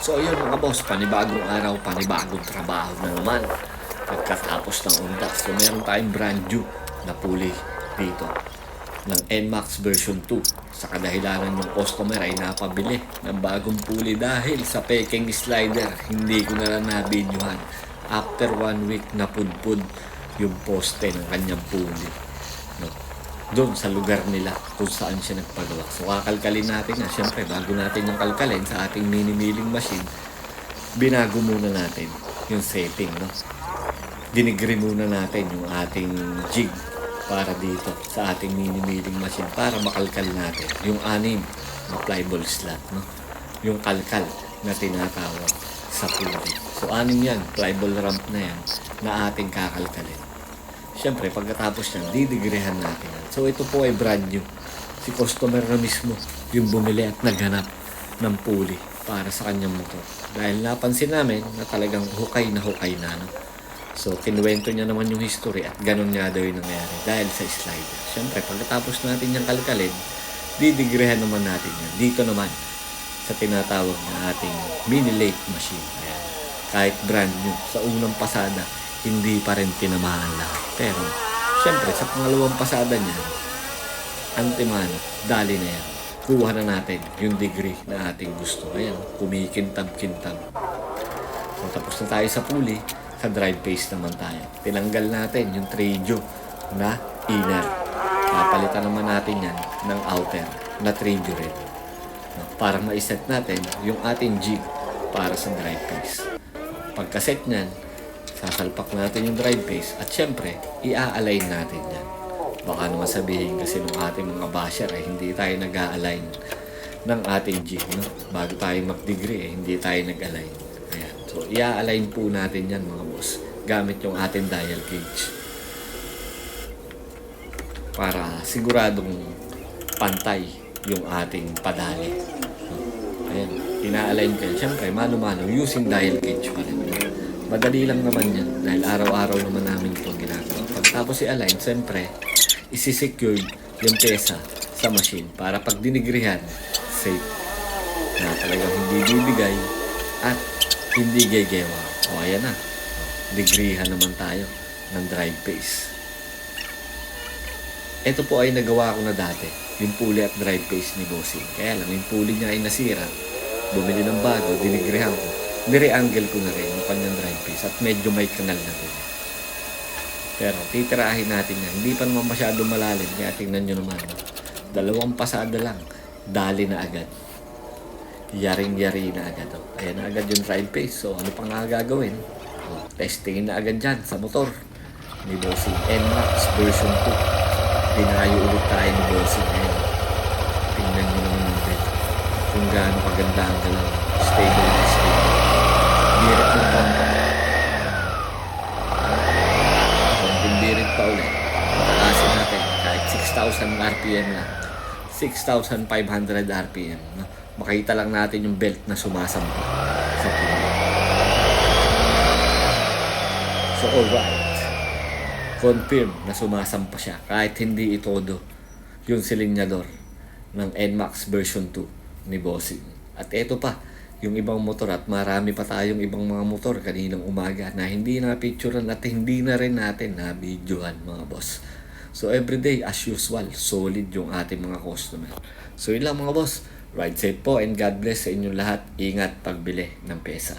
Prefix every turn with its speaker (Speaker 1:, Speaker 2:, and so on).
Speaker 1: So ayun mga boss, panibagong araw, panibagong trabaho na naman. Pagkatapos ng undas. So meron tayong brand new na pulley dito ng NMAX version 2 sa kadahilanan yung customer ay napabili ng bagong pulley dahil sa peking slider hindi ko na lang nabidyohan after one week na pudpud yung poste ng kanyang pulley no? Doon sa lugar nila kung saan siya nagpagawa. So kakalkalin natin na syempre bago natin yung kalkalin sa ating mini-milling machine binago muna natin yung setting no? dinigri muna natin yung ating jig para dito sa ating mini milling machine para makalkal natin yung anim na flyball slot no? Yung kalkal na tinatawag sa pulley so anim yan flyball ramp na yan na ating kakalkalin Siyempre, pagkatapos yan, didigrehan natin. So, ito po ay brand new. Si customer na mismo yung bumili at naghanap ng pulley para sa kanyang motor. Dahil napansin namin na talagang hukay na hukay na. No? So, kinuwento niya naman yung history at ganun nga daw yung nangyari dahil sa slider. Siyempre, pagkatapos natin yung kalkalin, didigrehan naman natin yan. Dito naman, sa tinatawag na ating mini lake machine. Ayan. Kahit brand new, sa unang pasada, hindi pa rin tinamaan lahat. Pero, siyempre, sa pangalawang pasada niya, antimano, dali na yan. Kuha na natin yung degree na ating gusto. Ayan, kumikintab-kintab. So, tapos na tayo sa pulley, sa drive pace naman tayo. Tinanggal natin yung trejo na inner. Papalitan naman natin yan ng outer na trejo rin. Para ma-set natin yung ating jig para sa drive pace. Pagka-set niyan, sasalpak natin yung drive pace at syempre, i-align natin yan. Baka naman sabihin kasi ng ating mga basher ay hindi tayo nag-a-align ng ating jig. No? Bago tayo mag-degree, eh, hindi tayo nag-align. Ayan. So, i-align po natin yan mga boss gamit yung ating dial gauge. Para siguradong pantay yung ating padali. Ayan. Ina-align yan. Siyempre, mano-mano, using dial gauge pa rin. Madali lang naman yan dahil araw-araw naman namin ito ginagawa. Pagkatapos i-align, siyempre, isi-secure yung pesa sa machine para pag dinigrihan, safe. Na talagang hindi bibigay at hindi gegewa. O ayan na. Digrihan naman tayo ng drive pace. Ito po ay nagawa ko na dati. Yung pulley at drive pace ni Bossing. Kaya lang, yung pulley niya ay nasira. Bumili ng bago, dinigrihan ko. Nire-angle ko na rin yung kanyang drive pace at medyo may kanal na din. Pero titirahin natin yan. Hindi pa naman masyado malalim. Kaya tingnan nyo naman. Dalawang pasada lang. Dali na agad. Yaring-yari na agad. Oh. Ayan na agad yung drive pace. So ano pa nga gagawin? Oh, testingin na agad dyan sa motor. Ni Bossing NMAX version 2. Dinayo ulit tayo ni Bossing. Ayan. Tingnan nyo naman bed. Kung gaano kaganda ang galaw. Stable na stable. Birit ng pampa. Konting birit pa ulit. Pataasin natin kahit 6,000 RPM lang. 6,500 RPM. No? Makita lang natin yung belt na sumasampa sa. So alright. Confirm na sumasampa siya kahit hindi itodo yung silinyador ng NMAX version 2 ni Bossing. At eto pa, yung ibang motor at marami pa tayong ibang mga motor kaninang umaga na hindi na picturean at hindi na rin natin na videohan mga boss. So everyday as usual, solid yung ating mga customer. So yun lang mga boss. Ride safe po and God bless sa inyong lahat. Ingat pagbili ng pesa.